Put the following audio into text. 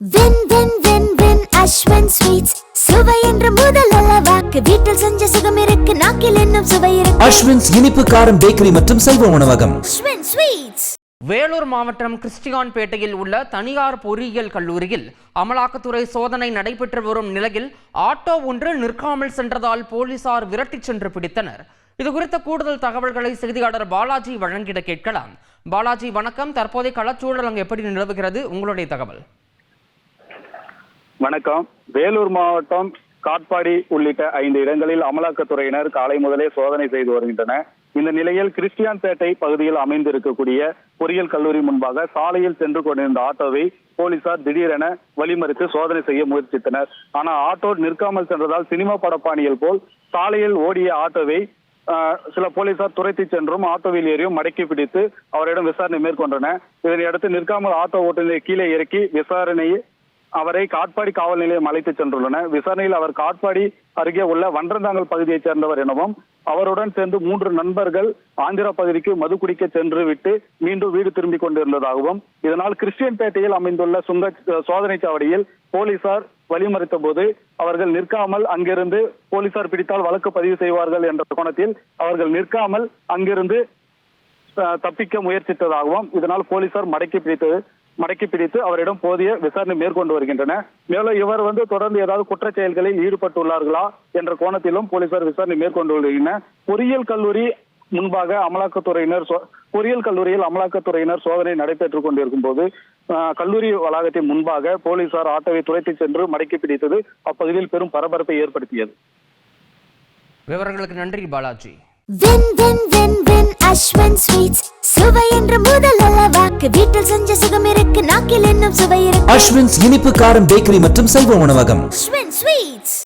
When வென் வென் வென் அஸ்வன் ஸ்வீட்ஸ் சுவை என்று முதல் வாக்கு. வீட்டில் செஞ்ச சுகம் இருக்கு நாக்கில் இன்னும் சுவை இருக்கு. அஸ்வின்ஸ் இனிப்பு காரம் பேக்கரி மற்றும் சைவ உணவகம். அஸ்வன் ஸ்வீட்ஸ் வேலூர் மாவட்டம் கிறிஸ்டியான்பேட்டையில் உள்ள தனியார் பொறியியல் கல்லூரியில் அமலாக்கத்துறை சோதனை நடைபெற்று வரும் நிலையில் ஆட்டோ ஒன்று நிற்காமல் சென்றதால் போலீசார் விரட்டிச் சென்று பிடித்தனர். இது குறித்த கூடுதல் தகவல்களை செய்தியாளர் பாலாஜி வழங்கிட கேட்கலாம். பாலாஜி வணக்கம். தற்போதைய களச்சூழல் அங்கு எப்படி நிலவுகிறது? உங்களுடைய தகவல். வணக்கம். வேலூர் மாவட்டம் காட்பாடி உள்ளிட்ட ஐந்து இடங்களில் அமலாக்கத்துறையினர் காலை முதலே சோதனை செய்து வருகின்றனர். இந்த நிலையில் கிறிஸ்டியான்பேட்டை பகுதியில் அமைந்திருக்கக்கூடிய பொறியியல் கல்லூரி முன்பாக சாலையில் சென்று கொண்டிருந்த ஆட்டோவை போலீசார் திடீரென வழிமறித்து சோதனை செய்ய முயற்சித்தனர். ஆனால் ஆட்டோ நிற்காமல் சென்றதால் சினிமா படப்பாணியில் போல் சாலையில் ஓடிய ஆட்டோவை சில போலீசார் துரைத்து சென்றும் ஆட்டோவில் ஏறியும் மடக்கி பிடித்து அவரிடம் விசாரணை மேற்கொண்டனர். இதனையடுத்து நிற்காமல் ஆட்டோ ஓட்டுநரை கீழே இறக்கி விசாரணையை அவரை காட்பாடி காவல் நிலையம் அழைத்து சென்றுள்ளன விசாரணையில் அவர் காட்பாடி அருகே உள்ள வன்றந்தாங்கல் பகுதியைச் சேர்ந்தவர் எனவும் அவருடன் சேர்ந்து மூன்று நண்பர்கள் ஆந்திரா பகுதிக்கு மது குடிக்க சென்று விட்டு மீண்டும் வீடு திரும்பிக் கொண்டிருந்ததாகவும் இதனால் கிறிஸ்டியன்பேட்டையில் அமைந்துள்ள சுங்க சோதனை சாவடியில் போலீசார் வழிமறித்த போது அவர்கள் நிற்காமல் அங்கிருந்து போலீசார் பிடித்தால் வழக்கு பதிவு செய்வார்கள் என்ற கோணத்தில் அவர்கள் நிற்காமல் அங்கிருந்து அஹ், தப்பிக்க முயற்சித்ததாகவும் இதனால் போலீசார் மடக்கி பிடித்தது மடக்கி பிடித்து அவரிடம் போதிய விசாரணை மேற்கொண்டு வருகின்றனர் மேலும் இவர் வந்து தொடர்ந்து ஏதாவது குற்றச் செயல்களில் ஈடுபட்டுள்ளார்களா என்ற கோணத்திலும் போலீசார் விசாரணை மேற்கொண்டு வருகின்றனர் பொறியியல் கல்லூரி முன்பாக அமலாக்கத்துறையினர் பொறியியல் கல்லூரியில் அமலாக்கத்துறையினர் சோதனை நடைபெற்றுக் கொண்டிருக்கும் போது அஹ், கல்லூரி வளாகத்தின் முன்பாக போலீசார் ஆட்டோவை துரைத்துச் சென்று மடக்கி பிடித்தது அப்பகுதியில் பெரும் பரபரப்பை ஏற்படுத்தியது. விவரங்களுக்கு நன்றி பாலாஜி. வென் வென் வென் வென் அஸ்வன் ஸ்வீட்ஸ். சுவை என்று முதல் வாக்கு வீட்டில் செஞ்ச சுகம் இருக்கு. நாக்கில் இன்னும் சுவை இருக்கு. அஸ்வின்ஸ் இனிப்பு காரம் பேக்கரி மற்றும் சைவ உணவகம். அஸ்வன் ஸ்வீட்ஸ்